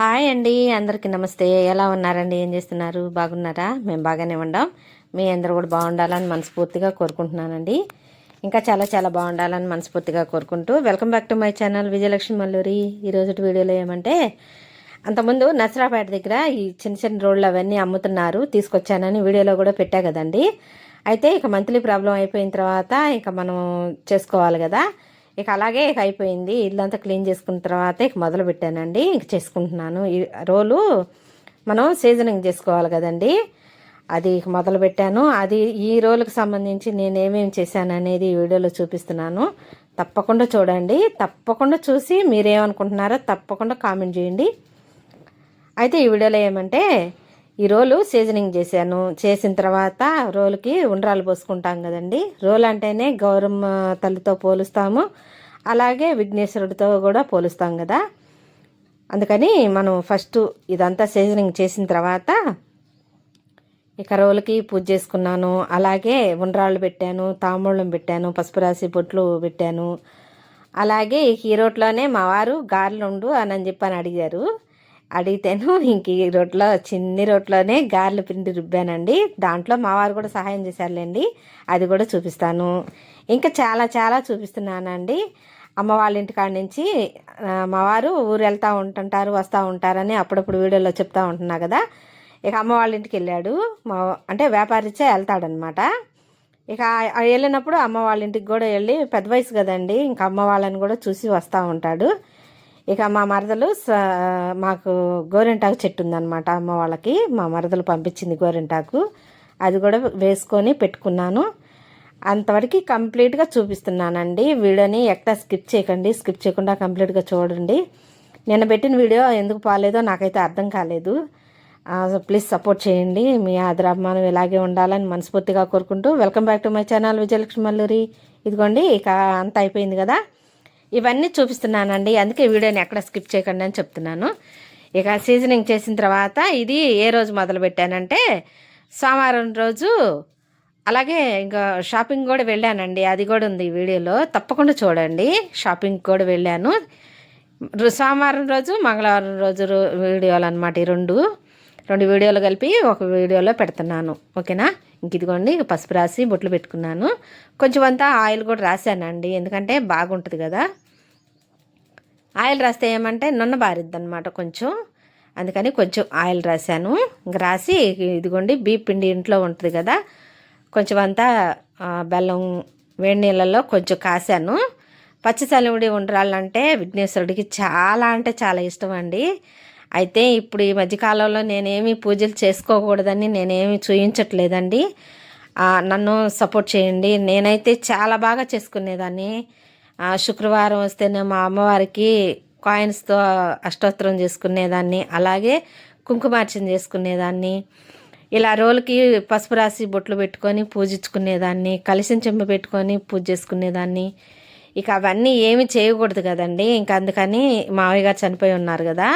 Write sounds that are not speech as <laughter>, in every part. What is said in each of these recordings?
Hi అండి అందరికీ నమస్తే. ఎలా ఉన్నారండి? ఏం చేస్తున్నారు? బాగున్నారా? మేము బాగానే ఉండాం. మీ అందరూ కూడా బాగుండాలని మనస్ఫూర్తిగా కోరుకుంటున్నానండి. ఇంకా చాలా చాలా బాగుండాలని మనస్ఫూర్తిగా కోరుకుంటూ welcome back to my channel Vijayalakshmi Malluri. ఈరోజు వీడియోలో ఏమంటే అంతకుముందు నసరాపేట దగ్గర ఈ చిన్న చిన్న రోడ్లు అవన్నీ అమ్ముతున్నారు తీసుకొచ్చానని వీడియోలో కూడా పెట్టా కదండి. అయితే ఇక మంత్లీ ప్రాబ్లం అయిపోయిన తర్వాత ఇక మనం చేసుకోవాలి కదా. ఇక అలాగే ఇక అయిపోయింది. ఇల్లంతా క్లీన్ చేసుకున్న తర్వాత ఇక మొదలు పెట్టానండి. ఇక చేసుకుంటున్నాను. ఈ రోలు మనం సీజనింగ్ చేసుకోవాలి కదండి. అది ఇక మొదలు పెట్టాను. అది ఈ రోలుకి సంబంధించి నేను ఏమేమి చేశాను అనేది ఈ వీడియోలో చూపిస్తున్నాను. తప్పకుండా చూడండి. తప్పకుండా చూసి మీరేమనుకుంటున్నారో తప్పకుండా కామెంట్ చేయండి. అయితే ఈ వీడియోలో ఏమంటే ఈ రోలు సీజనింగ్ చేశాను. చేసిన తర్వాత రోలుకి ఉండ్రాలు పోసుకుంటాం కదండి. రోలు అంటేనే గౌరమ్మ తల్లితో పోలుస్తాము. అలాగే విఘ్నేశ్వరుడితో కూడా పోలుస్తాం కదా. అందుకని మనం ఫస్ట్ ఇదంతా సీజనింగ్ చేసిన తర్వాత ఇక రోలుకి పూజ చేసుకున్నాను. అలాగే ఉండ్రాళ్ళు పెట్టాను తాంబూలం పెట్టాను పసుపు రాసి బొట్లు పెట్టాను. అలాగే ఈ రోట్లోనే మా వారు గారెలుండు అని చెప్పి అని చెప్పని అడిగారు. అడిగితేను <laughs> ఇంక ఈ రోట్లో చిన్ని రోట్లోనే గారెలు పిండి రుబ్బానండి. దాంట్లో మా వారు కూడా సహాయం చేశారులేండి. అది కూడా చూపిస్తాను. ఇంకా చాలా చాలా చూపిస్తున్నానండి. అమ్మ వాళ్ళ ఇంటికాడ నుంచి మావారు మా వారు ఊరు వెళ్తూ ఉంటుంటారు వస్తూ ఉంటారని అప్పుడప్పుడు వీడియోలో చెప్తా ఉంటున్నా కదా. ఇక అమ్మ వాళ్ళ ఇంటికి వెళ్ళాడు. మా అంటే వ్యాపారిచ్చే వెళ్తాడనమాట. ఇక వెళ్ళినప్పుడు అమ్మ వాళ్ళ ఇంటికి కూడా వెళ్ళి పెద్ద వయసు కదండి ఇంకా అమ్మ వాళ్ళని కూడా చూసి వస్తూ ఉంటాడు. ఇక మా మరదలు స- మాకు గోరింటాకు చెట్టు ఉందన్నమాట అమ్మ వాళ్ళకి. మా మరదలు పంపించింది గోరింటాకు. అది కూడా వేసుకొని పెట్టుకున్నాను. అంతవరకు కంప్లీట్గా చూపిస్తున్నానండి. వీడియోని ఎక్కడ స్కిప్ చేయకండి. స్కిప్ చేయకుండా కంప్లీట్గా చూడండి. నిన్న పెట్టిన వీడియో ఎందుకు పాలేదో నాకైతే అర్థం కాలేదు. ప్లీజ్ సపోర్ట్ చేయండి. మీ ఆదరాభిమానం ఇలాగే ఉండాలని మనస్ఫూర్తిగా కోరుకుంటూ welcome back to my channel Vijayalakshmi Malluri. ఇదిగోండి ఇక అంత అయిపోయింది కదా. ఇవన్నీ చూపిస్తున్నానండి. అందుకే వీడియోని ఎక్కడ స్కిప్ చేయకండి అని చెప్తున్నాను. ఇక సీజనింగ్ చేసిన తర్వాత ఇది ఏ రోజు మొదలు పెట్టానంటే సోమవారం రోజు అలాగే ఇంకా షాపింగ్ కూడా వెళ్ళానండి. అది కూడా ఉంది ఈ వీడియోలో. తప్పకుండా చూడండి. షాపింగ్ కూడా వెళ్ళాను. సోమవారం రోజు మంగళవారం రోజు రో- వీడియోలు అనమాట ఈ రెండు. రెండు వీడియోలు కలిపి ఒక వీడియోలో పెడుతున్నాను. ఓకేనా? ఇంక ఇదిగోండి ఇక పసుపు రాసి బొట్లు పెట్టుకున్నాను. కొంచెం అంతా ఆయిల్ కూడా రాశానండి ఎందుకంటే బాగుంటుంది కదా. ఆయిల్ రాస్తే ఏమంటే నొన్న బారిద్ది అనమాట కొంచెం. అందుకని కొంచెం ఆయిల్ రాశాను. ఇంక రాసి ఇదిగోండి బీప్ పిండి ఇంట్లో ఉంటుంది కదా. కొంచెం అంతా బెల్లం వేడి నీళ్ళల్లో కొంచెం కాశాను. పచ్చి చలివిడి ఉండాలంటే విఘ్నేశ్వరుడికి చాలా అంటే చాలా ఇష్టం అండి. అయితే ఇప్పుడు ఈ మధ్యకాలంలో నేనేమి పూజలు చేసుకోకూడదని నేనేమి చూయించట్లేదండి. నన్ను సపోర్ట్ చేయండి. నేనైతే చాలా బాగా చేసుకునేదాన్ని. శుక్రవారం వస్తేనే మా అమ్మవారికి కాయిన్స్తో అష్టోత్తరం చేసుకునేదాన్ని. అలాగే కుంకుమార్చన చేసుకునేదాన్ని. ఇలా రోలుకి పసుపు రాసి బొట్లు పెట్టుకొని పూజించుకునేదాన్ని. కలిసిన చెంబ పెట్టుకొని పూజ చేసుకునేదాన్ని. ఇక అవన్నీ ఏమి చేయకూడదు కదండి. ఇంకా అందుకని మావయ్య గారు చనిపోయి ఉన్నారు కదా.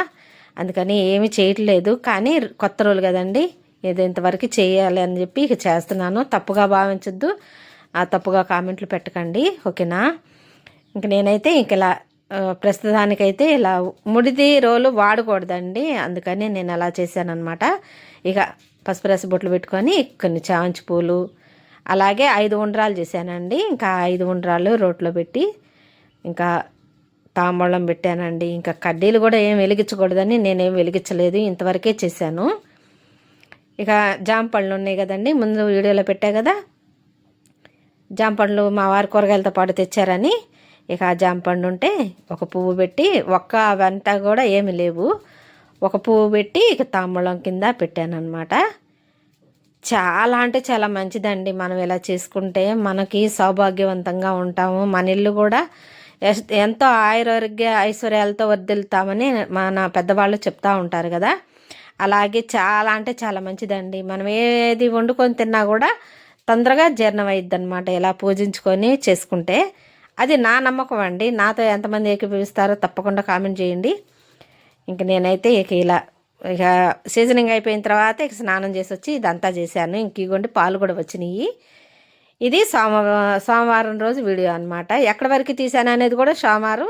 అందుకని ఏమి చేయట్లేదు. కానీ కొత్త రోజులు కదండి ఏదో ఇంతవరకు చేయాలి అని చెప్పి ఇక చేస్తున్నాను. తప్పుగా భావించొద్దు. ఆ తప్పుగా కామెంట్లు పెట్టకండి. ఓకేనా? ఇంక నేనైతే ఇంక ఇలా ప్రస్తుతానికైతే ఇలా ముడిది రోలు వాడకూడదండి. అందుకని నేను అలా చేశానన్నమాట. ఇక పసుపు రసి బొట్లు పెట్టుకొని కొన్ని చామంతి పూలు అలాగే ఐదు ఉండ్రాలు చేశానండి. ఇంకా ఐదు ఉండ్రాలు రోట్లో పెట్టి ఇంకా తాంబూలం పెట్టానండి. ఇంకా కడ్డీలు కూడా ఏం వెలిగించకూడదని నేనేం వెలిగించలేదు. ఇంతవరకే చేశాను. ఇక జామ పళ్ళు ఉన్నాయి కదండి ముందు వీడియోలో పెట్టా కదా. జామ పండ్లు మా వారి కూరగాయలతో పాటు తెచ్చారని. ఇక ఆ జామ పండు ఉంటే ఒక పువ్వు పెట్టి ఒక్క వెంట కూడా ఏమి లేవు. ఒక పువ్వు పెట్టి ఇక తాంబూలం కింద పెట్టానమాట చాలా అంటే చాలా మంచిదండి. మనం ఇలా చేసుకుంటే మనకి సౌభాగ్యవంతంగా ఉంటాము. మన ఇల్లు కూడా ఎంతో ఆయురోగ్య ఐశ్వర్యాలతో వర్దిల్తామని మన పెద్దవాళ్ళు చెప్తా ఉంటారు కదా. అలాగే చాలా అంటే చాలా మంచిదండి. మనం ఏది వండుకొని తిన్నా కూడా తొందరగా జీర్ణం అయ్యిద్ది అనమాట ఇలా పూజించుకొని చేసుకుంటే. అది నా నమ్మకం అండి. నాతో ఎంతమంది ఏకీభవిస్తారో తప్పకుండా కామెంట్ చేయండి. ఇంక నేనైతే ఇక ఇలా ఇక సీజనింగ్ అయిపోయిన తర్వాత ఇక స్నానం చేసి వచ్చి ఇదంతా చేశాను. ఇంక ఇగోండి పాలు కూడా వచ్చినాయి ఇది సోమ సోమవారం రోజు వీడియో అనమాట ఎక్కడి వరకు తీసాను అనేది కూడా సోమవారం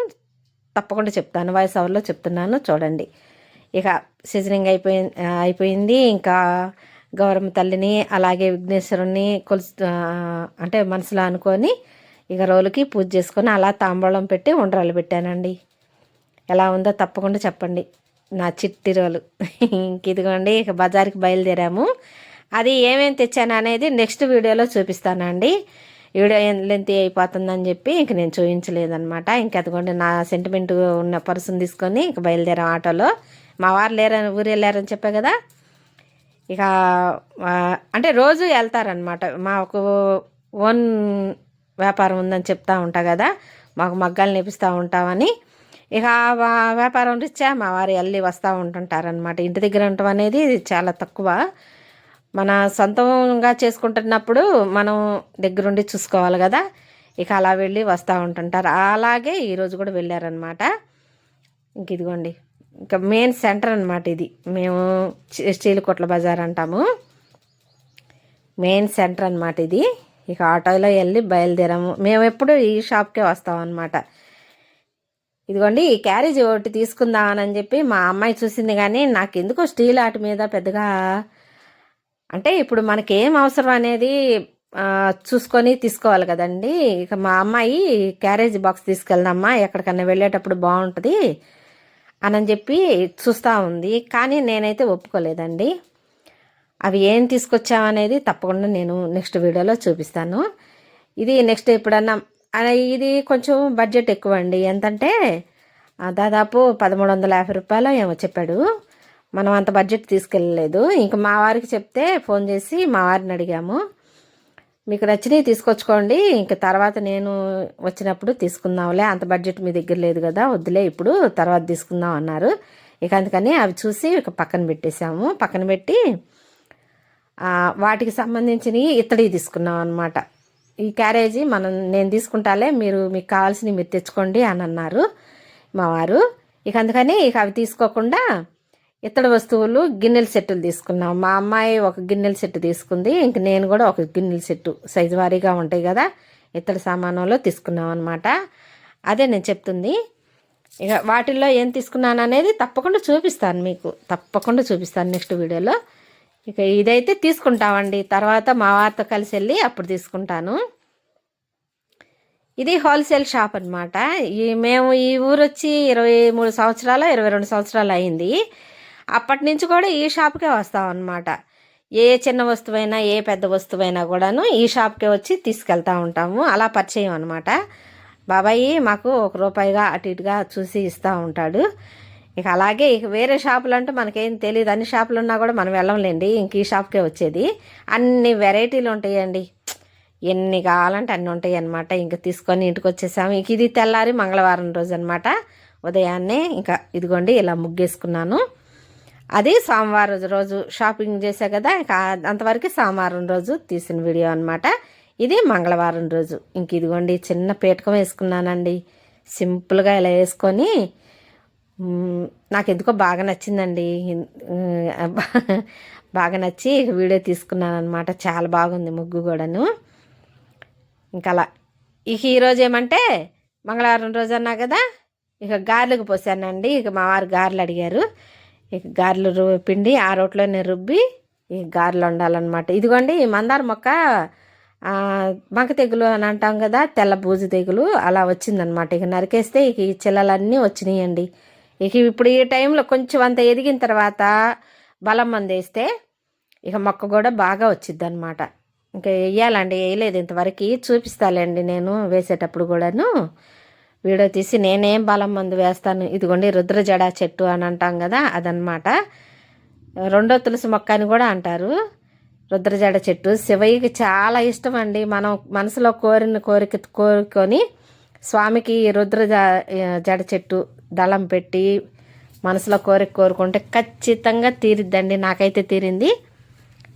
తప్పకుండా చెప్తాను. వాయిస్ ఓవర్లో చెప్తున్నాను. చూడండి. ఇక సీజనింగ్ అయిపోయి అయిపోయింది. ఇంకా గౌరమ్మ తల్లిని అలాగే విఘ్నేశ్వరుని కొలుసు అంటే మనసులో అనుకొని ఇక రోజులకి పూజ చేసుకొని అలా తాంబూలం పెట్టి ఉండ్రాలు పెట్టానండి. ఎలా ఉందో తప్పకుండా చెప్పండి. నా చిట్టి రోలు ఇంక ఇదిగోండి ఇక బజార్కి బయలుదేరాము. అది ఏమేమి తెచ్చాను అనేది నెక్స్ట్ వీడియోలో చూపిస్తానండి. వీడియో లెంత్ అయిపోతుందని చెప్పి ఇంక నేను చూపించలేదనమాట ఇంక అదిగోండి నా సెంటిమెంట్ ఉన్న పర్సుని తీసుకొని ఇంక బయలుదేరాం ఆటోలో. మా వారు లేరని ఊరు వెళ్ళారని చెప్పా కదా? ఇక అంటే రోజు వెళ్తారనమాట మాకు ఓన్ వ్యాపారం ఉందని చెప్తా ఉంటా కదా? మాకు మగ్గాలు నేపిస్తూ ఉంటామని. ఇక వ్యాపారం రీత్యా మా వారు వెళ్ళి వస్తూ ఉంటుంటారనమాట ఇంటి దగ్గర ఉండటం అనేది చాలా తక్కువ. మన సొంతంగా చేసుకుంటున్నప్పుడు మనం దగ్గరుండి చూసుకోవాలి కదా. ఇక అలా వెళ్ళి వస్తూ ఉంటుంటారు. అలాగే ఈరోజు కూడా వెళ్ళారనమాట ఇంక ఇదిగోండి. ఇంకా మెయిన్ సెంటర్ అనమాట ఇది. మేము స్టీల్ కొట్ల బజార్ అంటాము. మెయిన్ సెంటర్ అనమాట ఇది. ఇక ఆటోలో వెళ్ళి బయలుదేరాము. మేము ఎప్పుడు ఈ షాప్కే వస్తాం అనమాట ఇదిగోండి ఈ క్యారేజ్ ఒకటి తీసుకుందామని చెప్పి మా అమ్మాయి చూసింది కానీ నాకు ఎందుకో స్టీల్ ఆట మీద పెద్దగా అంటే ఇప్పుడు మనకేం అవసరం అనేది చూసుకొని తీసుకోవాలి కదండి. ఇక మా అమ్మాయి క్యారేజ్ బాక్స్ తీసుకెళ్దామా ఎక్కడికన్నా వెళ్ళేటప్పుడు బాగుంటుంది అని చెప్పి చూస్తూ ఉంది. కానీ నేనైతే ఒప్పుకోలేదండి. అవి ఏం తీసుకొచ్చామనేది తప్పకుండా నేను నెక్స్ట్ వీడియోలో చూపిస్తాను. ఇది నెక్స్ట్ ఎప్పుడన్నా ఇది కొంచెం బడ్జెట్ ఎక్కువ అండి ఎంతంటే దాదాపు పదమూడు వందల యాభై రూపాయలు ఏమో చెప్పాడు. మనం అంత బడ్జెట్ తీసుకెళ్ళలేదు. ఇంకా మా వారికి చెప్తే ఫోన్ చేసి మా వారిని అడిగాము. మీకు నచ్చినవి తీసుకొచ్చుకోండి. ఇంకా తర్వాత నేను వచ్చినప్పుడు తీసుకుందాంలే. అంత బడ్జెట్ మీ దగ్గర లేదు కదా వద్దులే ఇప్పుడు తర్వాత తీసుకుందాం అన్నారు. ఇక అందుకని అవి చూసి ఇక పక్కన పెట్టేశాము. పక్కన పెట్టి వాటికి సంబంధించినవి ఇత్తడి తీసుకున్నాం అనమాట ఈ క్యారేజీ మనం నేను తీసుకుంటాలే మీరు మీకు కావాల్సినవి మీరు తెచ్చుకోండి అని అన్నారు మా వారు. ఇక అందుకని ఇక అవి తీసుకోకుండా ఇతర వస్తువులు గిన్నెల సెట్టులు తీసుకున్నాం. మా అమ్మాయి ఒక గిన్నెల సెట్టు తీసుకుంది. ఇంక నేను కూడా ఒక గిన్నెల సెట్టు సైజు వారీగా ఉంటాయి కదా ఇతడి సామానంలో తీసుకున్నాం అనమాట అదే నేను చెప్తుంది. ఇక వాటిల్లో ఏం తీసుకున్నాను అనేది తప్పకుండా చూపిస్తాను మీకు. తప్పకుండా చూపిస్తాను నెక్స్ట్ వీడియోలో. ఇక ఇదైతే తీసుకుంటామండి. తర్వాత మా వారితో కలిసి వెళ్ళి అప్పుడు తీసుకుంటాను. ఇది హోల్సేల్ షాప్ అనమాట ఈ మేము ఈ ఊరు వచ్చి ఇరవై మూడు సంవత్సరాలు ఇరవై రెండు సంవత్సరాలు అయింది. అప్పటి నుంచి కూడా ఈ షాప్కే వస్తాం అనమాట ఏ చిన్న వస్తువైనా ఏ పెద్ద వస్తువైనా కూడాను ఈ షాప్కే వచ్చి తీసుకెళ్తూ ఉంటాము. అలా పరిచయం అనమాట బాబాయి మాకు ఒక రూపాయిగా అటు ఇటుగా చూసి ఇస్తూ ఉంటాడు. ఇక అలాగే ఇక వేరే షాపులు అంటే మనకేం తెలియదు అన్ని షాపులు ఉన్నా కూడా మనం వెళ్ళంలేండి. ఇంక ఈ షాప్కే వచ్చేది. అన్ని వెరైటీలు ఉంటాయండి. ఎన్ని కావాలంటే అన్నీ ఉంటాయి అనమాట ఇంకా తీసుకొని ఇంటికి వచ్చేసాము. ఇంక ఇది తెల్లారి మంగళవారం రోజు అనమాట ఉదయాన్నే ఇంకా ఇదిగోండి ఇలా ముగ్గేసుకున్నాను. అది సోమవారం రోజు షాపింగ్ చేసా కదా ఇంకా అంతవరకు సోమవారం రోజు తీసిన వీడియో అనమాట ఇది మంగళవారం రోజు. ఇంక ఇదిగోండి చిన్న పీటకం వేసుకున్నానండి. సింపుల్గా ఇలా వేసుకొని నాకు ఎందుకో బాగా నచ్చిందండి. <laughs> బాగా నచ్చి వీడియో తీసుకున్నాను అనమాట చాలా బాగుంది ముగ్గు కూడాను. ఇంకా అలా. ఇక ఈరోజు ఏమంటే మంగళవారం రోజు అన్నా కదా ఇక గారెలకు పోసానండి. ఇక మా వారు గారెలు అడిగారు. ఇక గారెలు పిండి ఆ రోట్లోనే రుబ్బి ఈ గారెలు వండాలన్నమాట. ఇదిగోండి ఈ మందార మొక్క మగ తెగులు అని అంటాం కదా తెల్ల బూజు తెగులు అలా వచ్చిందనమాట ఇక నరికేస్తే ఇక ఈ చిల్లలన్నీ వచ్చినాయండి. ఇక ఇప్పుడు ఈ టైంలో కొంచెం అంత ఎదిగిన తర్వాత బలం మందేస్తే ఇక మొక్క కూడా బాగా వచ్చిద్ది అనమాట ఇంకా వేయాలండి వేయలేదు ఇంతవరకు. చూపిస్తాలేండి నేను వేసేటప్పుడు కూడాను. వీడియో తీసి నేనేం బలం మందు వేస్తాను. ఇదిగోండి రుద్రజడ చెట్టు అని అంటాం కదా అదనమాట రెండో తులసి మొక్క అని కూడా అంటారు. రుద్రజడ చెట్టు శివయ్యకి చాలా ఇష్టం అండి మనం మనసులో కోరిన కోరిక కోరుకొని స్వామికి రుద్ర జడ చెట్టు దళం పెట్టి మనసులో కోరిక కోరుకుంటే ఖచ్చితంగా తీరిద్దండి. నాకైతే తీరింది.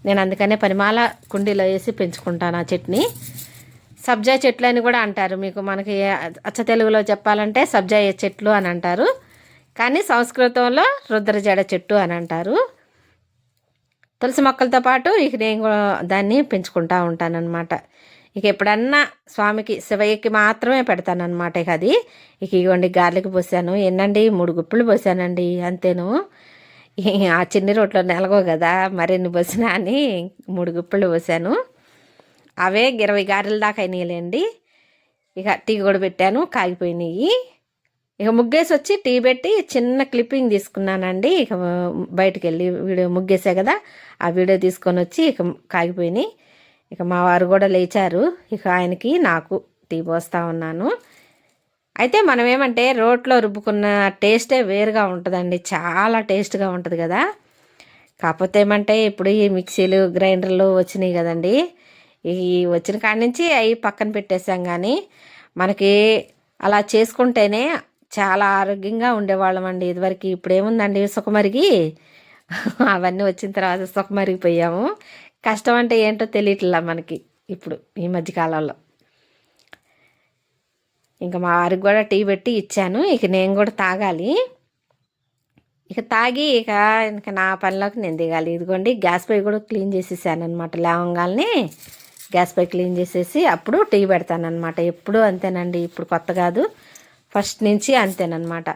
నేను అందుకనే పరిమాల కుండీలో వేసి పెంచుకుంటాను ఆ చెట్ని సబ్జా చెట్లు అని కూడా అంటారు. మీకు మనకి అచ్చ తెలుగులో చెప్పాలంటే సబ్జా చెట్లు అని అంటారు. కానీ సంస్కృతంలో రుద్రజడ చెట్టు అని అంటారు. తులసి మొక్కలతో పాటు ఇక నేను దాన్ని పెంచుకుంటా ఉంటానన్నమాట. ఇక ఎప్పుడన్నా స్వామికి శివయ్యకి మాత్రమే పెడతానమాట ఇక అది. ఇక ఇవ్వండి గార్లికి పోసాను ఎన్నండి మూడు గుప్పులు పోసానండి అంతేను. ఆ చిన్ని రోట్లో నెలగో కదా మరిన్ని పోసినా అని మూడు గుప్పలు పోసాను. అవే ఇరవై గారెల దాకా అయినాయిలేండి. ఇక టీ కూడా పెట్టాను కాగిపోయినాయి. ఇక ముగ్గేసి వచ్చి టీ పెట్టి చిన్న క్లిప్పింగ్ తీసుకున్నానండి. ఇక బయటికి వెళ్ళి వీడియో ముగ్గేసా కదా ఆ వీడియో తీసుకొని వచ్చి ఇక కాగిపోయినాయి. ఇక మా వారు కూడా లేచారు. ఇక ఆయనకి నాకు టీ పోస్తూ ఉన్నాను. అయితే మనం ఏమంటే రోట్లో రుబ్బుకున్న టేస్టే వేరుగా ఉంటుందండి. చాలా టేస్ట్గా ఉంటుంది కదా. కాకపోతే ఏమంటే ఇప్పుడు ఈ మిక్సీలు గ్రైండర్లు వచ్చినాయి కదండి. ఈ వచ్చిన కాడి నుంచి అవి పక్కన పెట్టేసాం కానీ మనకి అలా చేసుకుంటేనే చాలా ఆరోగ్యంగా ఉండేవాళ్ళం అండి. ఇదివరకు ఇప్పుడేముందండి సుఖమరిగి? <laughs> అవన్నీ వచ్చిన తర్వాత సుఖమరిగిపోయాము. కష్టం అంటే ఏంటో తెలియట్లా మనకి ఇప్పుడు ఈ మధ్యకాలంలో ఇంకా మా వారికి కూడా టీ పెట్టి ఇచ్చాను. ఇక నేను కూడా తాగాలి. ఇక తాగి ఇక ఇంకా నా పనిలోకి నేను దిగాలి. ఇదిగోండి గ్యాస్ పొయ్యి కూడా క్లీన్ చేసేసాను అనమాట లేవంగానే గ్యాస్ పై క్లీన్ చేసేసి అప్పుడు టీ పెడతానమాట ఎప్పుడు అంతేనండి ఇప్పుడు కొత్త కాదు. ఫస్ట్ నుంచి అంతేనమాట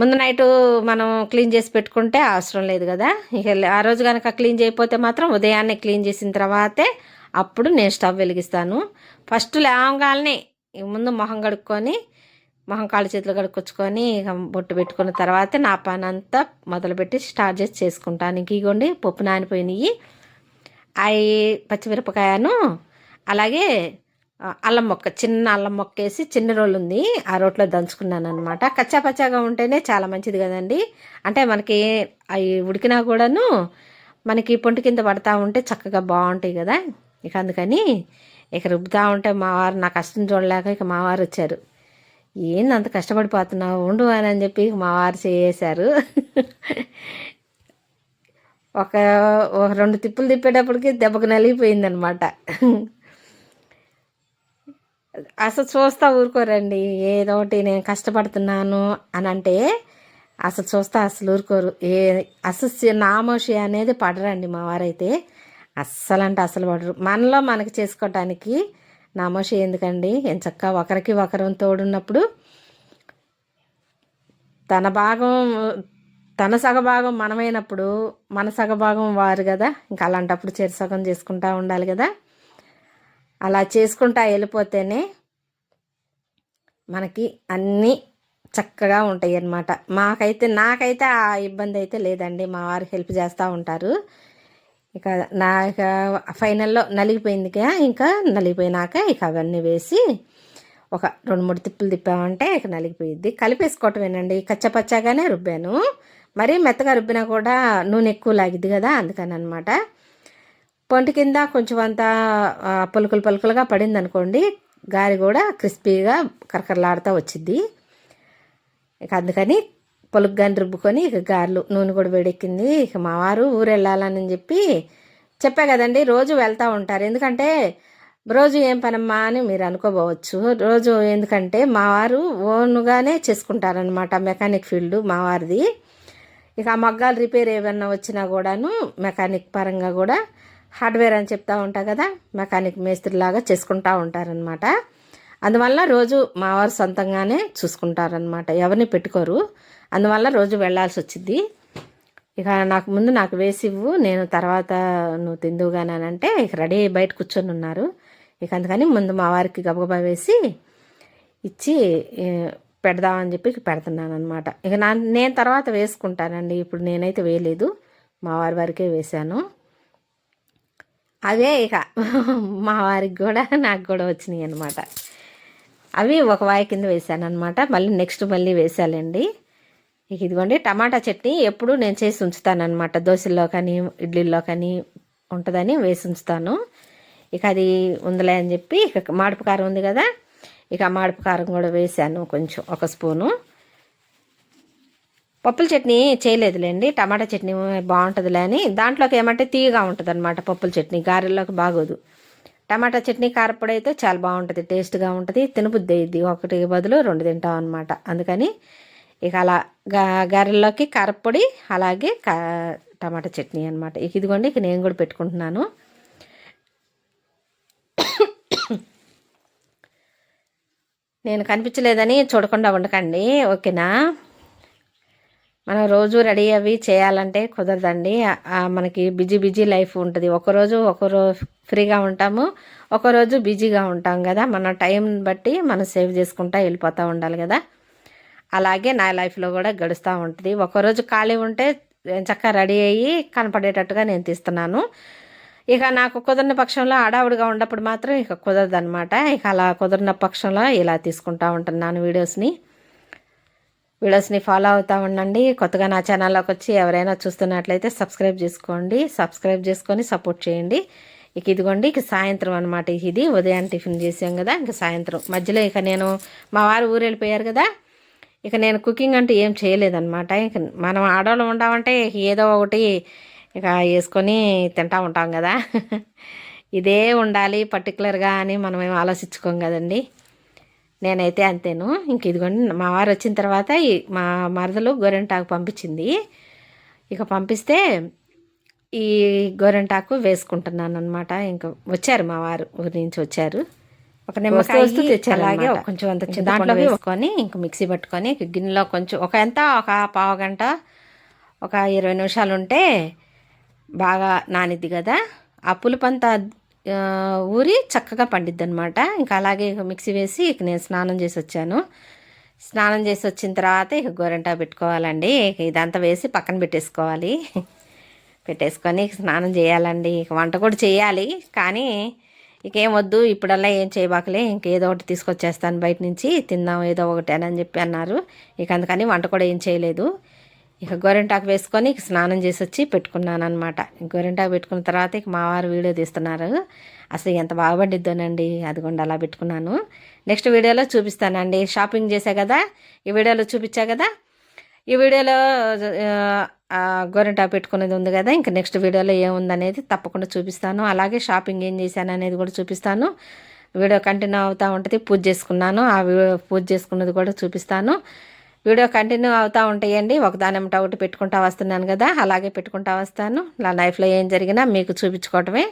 ముందు నైట్ మనం క్లీన్ చేసి పెట్టుకుంటే అవసరం లేదు కదా. ఇక ఆ రోజు కనుక క్లీన్ చేయకపోతే మాత్రం ఉదయాన్నే క్లీన్ చేసిన తర్వాతే అప్పుడు నేను స్టవ్ వెలిగిస్తాను. ఫస్ట్ లేవగానే ముందు మొహం కడుక్కొని మొహం కాళ్ళు చేతులు కడుక్కొచ్చుకొని ఇక బొట్టు పెట్టుకున్న తర్వాత నా పని అంతా మొదలుపెట్టి స్టార్ట్ చేసి చేసుకుంటాను. ఇంక పప్పు నానిపోయినాయి. అవి పచ్చిమిరపకాయను అలాగే అల్లం మొక్క చిన్న అల్లం మొక్క వేసి చిన్న రోలు ఉంది ఆ రోట్లో దంచుకున్నాను అనమాట కచ్చా పచ్చాగా ఉంటేనే చాలా మంచిది కదండి. అంటే మనకి అవి ఉడికినా కూడాను మనకి పొంటి కింద పడతా ఉంటే చక్కగా బాగుంటాయి కదా. ఇక అందుకని ఇక రుబ్బుతా ఉంటే మా వారు నా కష్టం చూడలేక ఇక మా వారు వచ్చారు. ఏంది అంత కష్టపడిపోతున్నావు? ఉండు అని అని చెప్పి మా వారు చేసారు ఒక ఒక రెండు తిప్పులు తిప్పేటప్పటికి దెబ్బకు నలిగిపోయిందనమాట. అసలు చూస్తా ఊరుకోరండి ఏదో ఒకటి నేను కష్టపడుతున్నాను అని అంటే అసలు చూస్తా అసలు ఊరుకోరు. ఏ అసలు నామోషి అనేది పడరండి మా వారైతే. అస్సలు అంటే అసలు పడరు. మనలో మనకి చేసుకోవటానికి నామోషి ఎందుకండి? చక్క ఒకరికి ఒకరు తోడున్నప్పుడు తన భాగం తన సగభాగం మనమైనప్పుడు మన సగభాగం వారు కదా. ఇంకా అలాంటప్పుడు చెరు సగం చేసుకుంటా ఉండాలి కదా. అలా చేసుకుంటా వెళ్ళిపోతేనే మనకి అన్నీ చక్కగా ఉంటాయి అన్నమాట. మాకైతే నాకైతే ఆ ఇబ్బంది అయితే లేదండి. మా వారు హెల్ప్ చేస్తూ ఉంటారు. ఇక నా ఇక ఫైనల్లో నలిగిపోయింది ఇంకా నలిగిపోయినాక ఇక అవన్నీ వేసి ఒక రెండు మూడు తిప్పులు తిప్పామంటే ఇక నలిగిపోయింది కలిపేసుకోవటమేనండి. కచ్చపచ్చగానే రుబ్బాను. మరీ మెత్తగా రుబ్బినా కూడా నూనె ఎక్కువ లాగిద్ది కదా అందుకని అనమాట పొంటి కింద కొంచెం అంతా పలుకులు పలుకులుగా పడింది అనుకోండి గారి కూడా క్రిస్పీగా కరకరలాడుతూ వచ్చింది ఇక అందుకని పొలుగ్గాని రుబ్బుకొని ఇక గారెలు నూనె కూడా వేడెక్కింది. ఇక మా వారు ఊరు వెళ్ళాలని చెప్పి చెప్పా కదండి రోజు వెళ్తూ ఉంటారు. ఎందుకంటే రోజు ఏం పనమ్మా అని మీరు అనుకోబోవచ్చు. రోజు ఎందుకంటే మా వారు ఓన్గానే చేసుకుంటారనమాట మెకానిక్ ఫీల్డ్ మా వారిది. ఇక ఆ మగ్గాలు రిపేర్ ఏమన్నా వచ్చినా కూడాను మెకానిక్ పరంగా కూడా హార్డ్వేర్ అని చెప్తా ఉంటా కదా మెకానిక్ మేస్త్రిలాగా చేసుకుంటూ ఉంటారనమాట అందువల్ల రోజు మా వారు సొంతంగానే చూసుకుంటారనమాట ఎవరిని పెట్టుకోరు. అందువల్ల రోజు వెళ్ళాల్సి వచ్చింది ఇక నాకు ముందు నాకు వేసివ్వు నేను తర్వాత నువ్వు తిందువుగానంటే ఇక రెడీ బయట కూర్చొని ఉన్నారు. ఇక అందుకని ముందు మా వారికి గబగబా వేసి ఇచ్చి పెడదామని చెప్పి పెడుతున్నాను అనమాట ఇక నా నేను తర్వాత వేసుకుంటానండి. ఇప్పుడు నేనైతే వేయలేదు. మా వారి వారికే వేశాను. అవే ఇక <laughs> మా వారికి కూడా నాకు కూడా వచ్చినాయి అనమాట అవి ఒక వాయి కింద వేసాను అనమాట మళ్ళీ నెక్స్ట్ మళ్ళీ వేసాలండి ఇక ఇదిగోండి టమాటా చట్నీ ఎప్పుడు నేను చేసి ఉంచుతానమాట దోశల్లో కానీ ఇడ్లీల్లో కానీ ఉంటుందని వేసి ఉంచుతాను. ఇక అది ఉందిలే అని చెప్పి ఇక మాడుపు కారం ఉంది కదా ఇక మాడుపు కారం కూడా వేసాను కొంచెం ఒక స్పూను. పప్పుల చట్నీ చేయలేదులేండి టమాటా చట్నీ బాగుంటుందిలే అని. దాంట్లోకి ఏమంటే తీయగా ఉంటుంది అనమాట పప్పుల చట్నీ గారెల్లోకి బాగోదు. టమాటా చట్నీ కారపొడి అయితే చాలా బాగుంటుంది టేస్ట్గా ఉంటుంది తినబుద్ది అయ్యిద్ది ఒకటి బదులు రెండు తింటాం అనమాట అందుకని ఇక అలా గా గారెల్లోకి కారపొడి అలాగే కా టమాటా చట్నీ అనమాట ఇక ఇదిగోండి ఇక నేను కూడా పెట్టుకుంటున్నాను. నేను కనిపించలేదని చూడకుండా ఉండకండి ఓకేనా? మనం రోజు రెడీ అవి చేయాలంటే కుదరదండి. మనకి బిజీ బిజీ లైఫ్ ఉంటుంది. ఒకరోజు ఒకరోజు ఫ్రీగా ఉంటాము. ఒకరోజు బిజీగా ఉంటాం కదా. మన టైం బట్టి మనం సేవ్ చేసుకుంటా వెళ్ళిపోతూ ఉండాలి కదా. అలాగే నా లైఫ్లో కూడా గడుస్తూ ఉంటుంది. ఒకరోజు ఖాళీ ఉంటే చక్కగా రెడీ అయ్యి కనపడేటట్టుగా నేను తీస్తున్నాను. ఇక నాకు కుదిరిన పక్షంలో ఆడావుడిగా ఉన్నప్పుడు మాత్రం ఇక కుదరదనమాట ఇక అలా కుదిరిన పక్షంలో ఇలా తీసుకుంటా ఉంటున్నాను వీడియోస్ని. వీడియోస్ని ఫాలో అవుతూ ఉండండి. కొత్తగా నా ఛానల్లోకి వచ్చి ఎవరైనా చూస్తున్నట్లయితే సబ్స్క్రైబ్ చేసుకోండి. సబ్స్క్రైబ్ చేసుకొని సపోర్ట్ చేయండి. ఇక ఇదిగోండి ఇక సాయంత్రం అనమాట ఇది. ఉదయం టిఫిన్ చేసాం కదా ఇక సాయంత్రం. మధ్యలో ఇక నేను మా వారు ఊరు వెళ్ళిపోయారు కదా ఇక నేను కుకింగ్ అంటే ఏం చేయలేదన్నమాట. ఇక మనం ఆడవాళ్ళు ఉంటామంటే ఏదో ఒకటి ఇక వేసుకొని తింటా ఉంటాం కదా. ఇదే ఉండాలి పర్టికులర్గా అని మనం ఏం ఆలోచించుకోం కదండి. నేనైతే అంతేను. ఇంక ఇదిగోండి మా వారు వచ్చిన తర్వాత ఈ మా మరదలు గోరెంటాకు పంపించింది. ఇక పంపిస్తే ఈ గోరెంటాకు వేసుకుంటున్నాను అనమాట ఇంకా వచ్చారు మా వారు ఊరి నుంచి వచ్చారు. ఒక నిమ్మకాయ తెచ్చారు అలాగే కొంచెం అంత చిన్న దాంట్లో వేసుకొని ఇంక మిక్సీ పట్టుకొని ఇక గిన్నెలో కొంచెం ఒక ఎంత? ఒక పావు గంట? ఒక ఇరవై నిమిషాలు ఉంటే బాగా నానిద్ది కదా. ఆ పులుపంతా ఊరి చక్కగా పండిద్ది అనమాట ఇంకా అలాగే ఇక మిక్సీ వేసి ఇక నేను స్నానం చేసి వచ్చాను. స్నానం చేసి వచ్చిన తర్వాత ఇక గోరెంటా పెట్టుకోవాలండి. ఇదంతా వేసి పక్కన పెట్టేసుకోవాలి. పెట్టేసుకొని స్నానం చేయాలండి. ఇక వంట కూడా చేయాలి. కానీ ఇక ఏం వద్దు ఇప్పుడల్లా ఏం చేయబాకలే. ఇంకేదో ఒకటి తీసుకొచ్చేస్తాను బయట నుంచి. తిందాం ఏదో ఒకటి అని చెప్పి అన్నారు. ఇక అందుకని వంట కూడా ఏం చేయలేదు. ఇక గోరెంటాకు వేసుకొని ఇక స్నానం చేసి వచ్చి పెట్టుకున్నాను అనమాట గోరెంటాకు పెట్టుకున్న తర్వాత ఇక మా వారు వీడియో తీస్తున్నారు. అసలు ఎంత బాగా పండిద్దోనండి. అదిగోండి అలా పెట్టుకున్నాను. నెక్స్ట్ వీడియోలో చూపిస్తానండి. షాపింగ్ చేశా కదా? ఈ వీడియోలో చూపించా కదా? ఈ వీడియోలో ఆ, గోరింటాకు పెట్టుకునేది ఉంది కదా? ఇంకా నెక్స్ట్ వీడియోలో ఏముందనేది తప్పకుండా చూపిస్తాను. అలాగే షాపింగ్ ఏం చేశాను అనేది కూడా చూపిస్తాను. వీడియో కంటిన్యూ అవుతూ ఉంటుంది. పూజ చేసుకున్నాను. ఆ పూజ చేసుకున్నది కూడా చూపిస్తాను. వీడియో కంటిన్యూ అవుతూ ఉంటాయండి. ఒకదాని ఏమిటో ఒకటి పెట్టుకుంటా వస్తున్నాను కదా అలాగే పెట్టుకుంటా వస్తాను. నా లైఫ్లో ఏం జరిగినా మీకు చూపించుకోవటమే.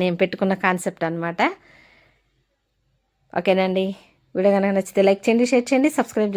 నేను పెట్టుకున్న కాన్సెప్ట్ అనమాట ఓకేనండి. వీడియో కనుక నచ్చితే లైక్ చేయండి షేర్ చేయండి సబ్స్క్రైబ్ చేసుకోండి